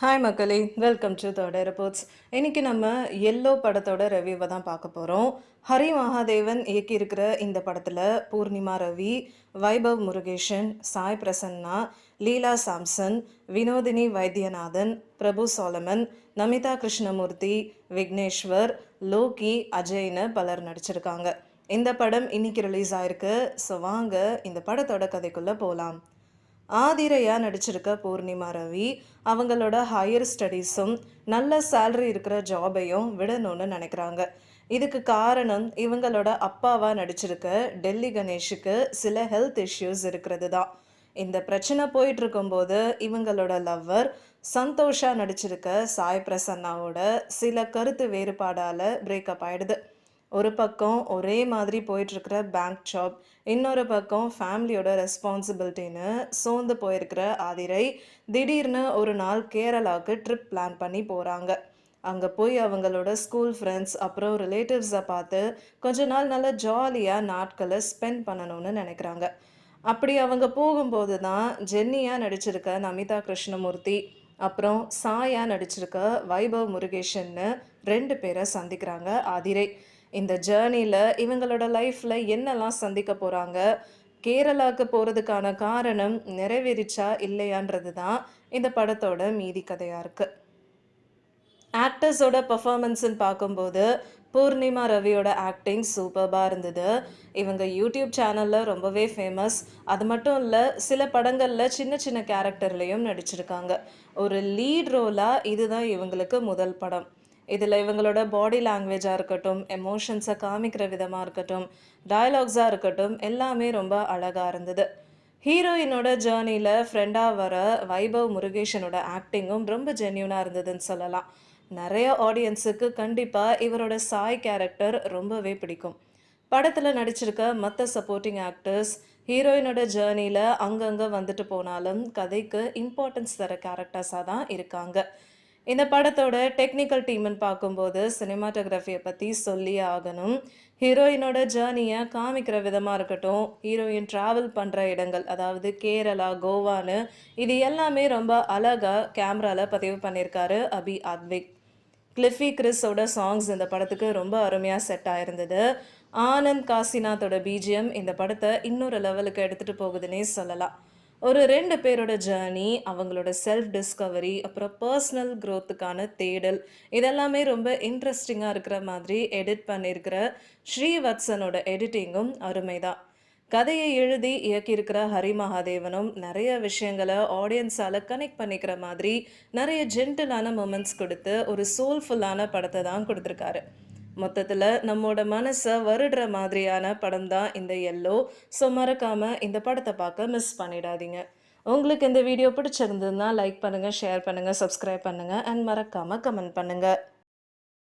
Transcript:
Hi மக்களே. Welcome to third reports இன்றைக்கி நம்ம எல்லோ படத்தோட ரிவ்யூவை தான் பார்க்க போகிறோம் ஹரி மகாதேவன் இயக்கியிருக்கிற இந்த படத்தில் பூர்ணிமா ரவி வைபவ் முருகேஷன் சாய் பிரசன்னா லீலா சாம்சன் வினோதினி வைத்தியநாதன் பிரபு சோலமன் நமிதா கிருஷ்ணமூர்த்தி விக்னேஸ்வர் லோகி அஜய்னு பலர் நடிச்சிருக்காங்க. இந்த படம் இன்னைக்கு ரிலீஸ் ஆயிருக்கு. ஸோ வாங்க இந்த படத்தோட கதைக்குள்ளே போகலாம் ஆதிரையாக நடிச்சிருக்க பூர்ணிமா ரவி அவங்களோட ஹையர் ஸ்டடீஸும் நல்ல சேலரி இருக்கிற ஜாபையும் விடணும்னு நினைக்கிறாங்க. இதுக்கு காரணம் இவங்களோட அப்பாவாக நடிச்சிருக்க டெல்லி கணேஷுக்கு சில ஹெல்த் இஷ்யூஸ் இருக்கிறது தான். இந்த பிரச்சனை போயிட்டு இருக்கும்போது இவங்களோட லவ்வர் சந்தோஷா நடிச்சிருக்க சாய் பிரசன்னாவோட சில கருத்து வேறுபாடால் பிரேக்கப் ஆயிடுது. ஒரு பக்கம் ஒரே மாதிரி போயிட்டுருக்கிற பேங்க் ஜாப் இன்னொரு பக்கம் ஃபேமிலியோட ரெஸ்பான்சிபிலிட்டின்னு சோர்ந்து போயிருக்கிற ஆதிரை திடீர்னு ஒரு நாள் கேரளாவுக்கு ட்ரிப் பிளான் பண்ணி போகிறாங்க அங்கே போய் அவங்களோட ஸ்கூல் ஃப்ரெண்ட்ஸ் அப்புறம் ரிலேட்டிவ்ஸை பார்த்து கொஞ்ச நாள் நல்லா ஜாலியாக நாட்களை ஸ்பெண்ட் பண்ணணும்னு நினைக்கிறாங்க. அப்படி அவங்க போகும்போது தான் ஜென்னியாக நடிச்சிருக்க நமிதா கிருஷ்ணமூர்த்தி அப்புறம் சாயா நடிச்சிருக்க வைபவ் முருகேஷன்னு ரெண்டு பேரை சந்திக்கிறாங்க ஆதிரை. இந்த ஜேர்னியில் இவங்களோட லைஃப்பில் என்னெல்லாம் சந்திக்க போகிறாங்க கேரளாவுக்கு போகிறதுக்கான காரணம் நிறைவேறிச்சா இல்லையான்றது தான் இந்த படத்தோட மீதி கதையாக இருக்குது ஆக்டர்ஸோட பர்ஃபார்மன்ஸுன்னு பார்க்கும்போது பூர்ணிமா ரவியோட ஆக்டிங் சூப்பர்பாக இருந்தது. இவங்க யூடியூப் சேனலில் ரொம்பவே ஃபேமஸ் அது மட்டும் இல்லை சில படங்களில் சின்ன சின்ன கேரக்டர்லேயும் நடிச்சிருக்காங்க. ஒரு லீட் ரோலாக இதுதான் இவங்களுக்கு முதல் படம். இதில் இவங்களோட பாடி லாங்குவேஜாக இருக்கட்டும் எமோஷன்ஸை காமிக்கிற விதமாக இருக்கட்டும் டயலாக்ஸாக இருக்கட்டும் எல்லாமே ரொம்ப அழகாக இருந்தது. ஹீரோயினோட ஜேர்னியில் ஃப்ரெண்டாக வர வைபவ் முருகேஷனோட ஆக்டிங்கும் ரொம்ப ஜென்யூனாக இருந்ததுன்னு சொல்லலாம். நிறைய ஆடியன்ஸுக்கு கண்டிப்பாக இவரோட சாய் கேரக்டர் ரொம்பவே பிடிக்கும். படத்தில் நடிச்சிருக்க மற்ற சப்போர்ட்டிங் ஆக்டர்ஸ் ஹீரோயினோட ஜேர்னியில் அங்கங்கே வந்துட்டு போனாலும் கதைக்கு இம்பார்ட்டன்ஸ் தர கேரக்டர்ஸாக தான் இருக்காங்க. இந்த படத்தோட டெக்னிக்கல் டீம்னு பார்க்கும்போது சினிமாட்டோகிராஃபியை பற்றி சொல்லி ஆகணும். ஹீரோயினோட ஜேர்னியை காமிக்கிற விதமாக இருக்கட்டும் ஹீரோயின் ட்ராவல் பண்ணுற இடங்கள் அதாவது கேரளா கோவான்னு இது எல்லாமே ரொம்ப அழகாக கேமராவில் பதிவு பண்ணியிருக்காரு அபி அத்விக் கிளிஃபி கிறிஸோட சாங்ஸ் இந்த படத்துக்கு ரொம்ப அருமையாக செட் ஆயிருந்தது. ஆனந்த் காசிநாத்தோட பிஜிஎம் இந்த படத்தை இன்னொரு லெவலுக்கு எடுத்துகிட்டு போகுதுன்னே சொல்லலாம். ஒரு ரெண்டு பேரோட ஜேர்னி அவங்களோட செல்ஃப் டிஸ்கவரி அப்புறம் பர்சனல் க்ரோத்துக்கான தேடல் இதெல்லாமே ரொம்ப இன்ட்ரெஸ்டிங்காக இருக்கிற மாதிரி எடிட் பண்ணியிருக்கிற ஸ்ரீவத்சனோட எடிட்டிங்கும் அருமை தான் கதையை எழுதி இயக்கியிருக்கிற ஹரி மகாதேவனும் நிறைய விஷயங்களை ஆடியன்ஸால் கனெக்ட் பண்ணிக்கிற மாதிரி நிறைய ஜென்டிலான மூமெண்ட்ஸ் கொடுத்து ஒரு சோல்ஃபுல்லான படத்தை தான் கொடுத்துருக்காரு. மொத்தத்தில் நம்மோட மனசை வருடுற மாதிரியான படம் தான் இந்த எல்லோ ஸோ மறக்காமல் இந்த படத்தை பார்க்க மிஸ் பண்ணிடாதீங்க. உங்களுக்கு இந்த வீடியோ பிடிச்சிருந்ததுன்னா லைக் பண்ணுங்கள் ஷேர் பண்ணுங்கள் சப்ஸ்கிரைப் பண்ணுங்கள் அண்ட் மறக்காமல் கமெண்ட் பண்ணுங்கள்